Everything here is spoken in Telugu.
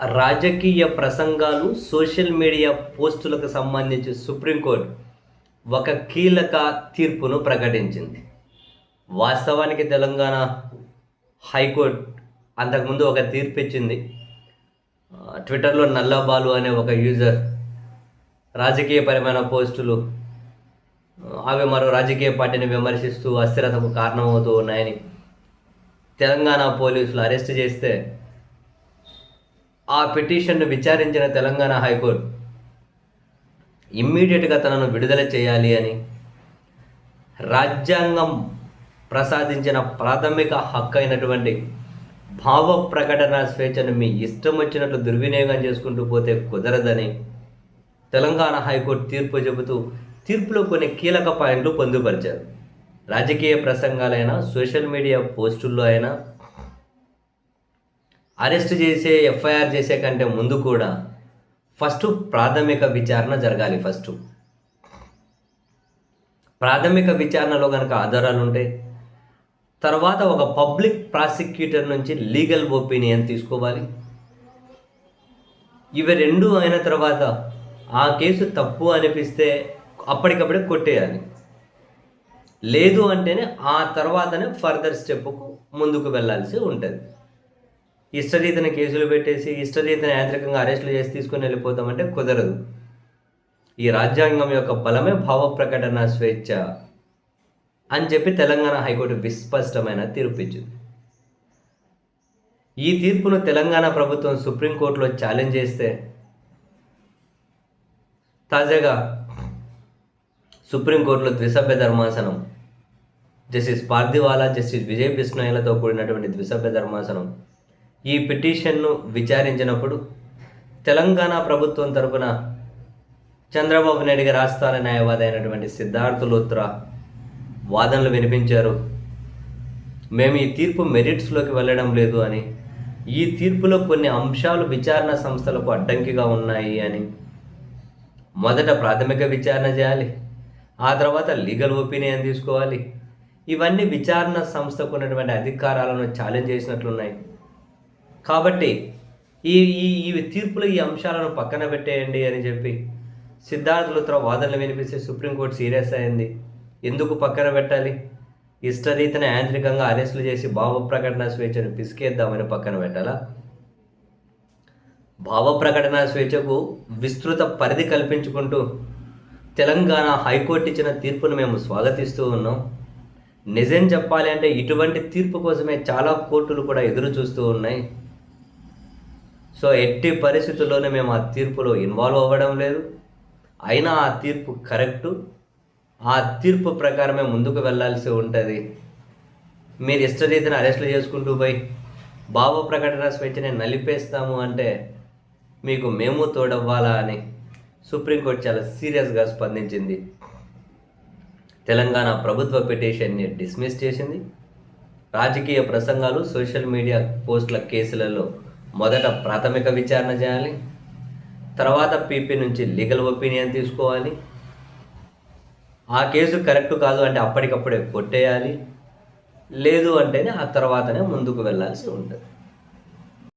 రాజకీయ ప్రసంగాలు సోషల్ మీడియా పోస్టులకు సంబంధించి సుప్రీంకోర్టు ఒక కీలక తీర్పును ప్రకటించింది. వాస్తవానికి తెలంగాణ హైకోర్టు అంతకుముందు ఒక తీర్పు ఇచ్చింది ట్విట్టర్లో నల్లబాలు అనే ఒక యూజర్ రాజకీయపరమైన పోస్టులు అవి మరో రాజకీయ పార్టీని విమర్శిస్తూ అస్థిరతకు కారణమవుతూ ఉన్నాయని తెలంగాణ పోలీసులు అరెస్ట్ చేస్తే ఆ పిటిషన్ను విచారించిన తెలంగాణ హైకోర్టు ఇమ్మీడియట్గా తనను విడుదల చేయాలి అని రాజ్యాంగం ప్రసాదించిన ప్రాథమిక హక్కు అయినటువంటి భావ ప్రకటన స్వేచ్ఛను మీ ఇష్టం వచ్చినట్లు దుర్వినియోగం చేసుకుంటూ పోతే కుదరదని తెలంగాణ హైకోర్టు తీర్పు చెబుతూ తీర్పులో కొన్ని కీలక పాయింట్లు పొందుపరిచారు. రాజకీయ ప్రసంగాలైనా సోషల్ మీడియా పోస్టుల్లో అయినా అరెస్ట్ చేసే ఎఫ్ఐఆర్ చేసే కంటే ముందు కూడా ఫస్ట్ ప్రాథమిక విచారణ జరగాలి ఫస్ట్. ప్రాథమిక విచారణలో కనుక ఆధారాలు ఉంటే తర్వాత ఒక పబ్లిక్ ప్రాసిక్యూటర్ నుంచి లీగల్ ఒపీనియన్ తీసుకోవాలి. ఇవి రెండు అయిన తర్వాత ఆ కేసు తప్పు అనిపిస్తే అప్పటికప్పుడే కొట్టేయాలి. లేదు అంటేనే ఆ తర్వాతనే ఫర్దర్ స్టెప్కు ముందుకు వెళ్ళాల్సి ఉంటుంది. ఇష్టరీతిన కేసులు పెట్టేసి ఇష్టరీతిన యాంత్రికంగా అరెస్టులు చేసి తీసుకొని వెళ్ళిపోతామంటే కుదరదు. ఈ రాజ్యాంగం యొక్క బలమే భావ ప్రకటన స్వేచ్ఛ అని చెప్పి తెలంగాణ హైకోర్టు విస్పష్టమైన తీర్పు ఇచ్చింది ఈ తీర్పును తెలంగాణ ప్రభుత్వం సుప్రీంకోర్టులో ఛాలెంజ్ చేస్తే తాజాగా సుప్రీంకోర్టులో ద్విసభ్య ధర్మాసనం జస్టిస్ పార్థివాలా జస్టిస్ విజయ్ బిష్ణోయ్లతో కూడినటువంటి ద్విసభ్య ధర్మాసనం ఈ పిటిషన్ను విచారించినప్పుడు తెలంగాణ ప్రభుత్వం తరపున చంద్రబాబు నాయుడు గారి రాష్ట్రాల న్యాయవాది అయినటువంటి సిద్ధార్థ లోత్రా వాదనలు వినిపించారు. మేము ఈ తీర్పు మెరిట్స్లోకి వెళ్ళడం లేదు అని ఈ తీర్పులో కొన్ని అంశాలు విచారణ సంస్థలకు అడ్డంకిగా ఉన్నాయి అని మొదట ప్రాథమిక విచారణ చేయాలి ఆ తర్వాత లీగల్ ఒపీనియన్ తీసుకోవాలి. ఇవన్నీ విచారణ సంస్థకు ఉన్నటువంటి అధికారాలను ఛాలెంజ్ చేసినట్లున్నాయి. కాబట్టి ఈ ఈ ఈ తీర్పులు ఈ అంశాలను పక్కన పెట్టేయండి అని చెప్పి సిద్ధార్థ లుత్రా వాదనలు వినిపిస్తే సుప్రీంకోర్టు సీరియస్ అయింది. ఎందుకు పక్కన పెట్టాలి? ఇష్టరీతిన యాంత్రికంగా అరెస్టులు చేసి భావ ప్రకటన స్వేచ్ఛను పిసికేద్దామని పక్కన పెట్టాలా? భావ ప్రకటన స్వేచ్ఛకు విస్తృత పరిధి కల్పించుకుంటూ తెలంగాణ హైకోర్టు ఇచ్చిన తీర్పును మేము స్వాగతిస్తూ ఉన్నాం. నిజం చెప్పాలి అంటే ఇటువంటి తీర్పు కోసమే చాలా కోర్టులు కూడా ఎదురు చూస్తూ ఉన్నాయి. సో ఎట్టి పరిస్థితుల్లోనే మేము ఆ తీర్పులో ఇన్వాల్వ్ అవ్వడం లేదు. అయినా ఆ తీర్పు కరెక్టు ఆ తీర్పు ప్రకారమే ముందుకు వెళ్ళాల్సి ఉంటుంది. మీరు ఇష్టరీతిని అరెస్టులు చేసుకుంటూ పోయి భావ ప్రకటన స్వేచ్ఛని నలిపేస్తాము అంటే మీకు మేము తోడవ్వాలా అని సుప్రీంకోర్టు చాలా సీరియస్గా స్పందించింది. తెలంగాణ ప్రభుత్వ పిటిషన్ని డిస్మిస్ చేసింది. రాజకీయ ప్రసంగాలు సోషల్ మీడియా పోస్టుల కేసులలో మొదట ప్రాథమిక విచారణ చేయాలి. తర్వాత పీపీ నుంచి లీగల్ ఒపీనియన్ తీసుకోవాలి. ఆ కేసు కరెక్ట్ కాదు అంటే అప్పటికప్పుడే కొట్టేయాలి. లేదు అంటేనే ఆ తర్వాతనే ముందుకు వెళ్ళాల్సి ఉంటుంది.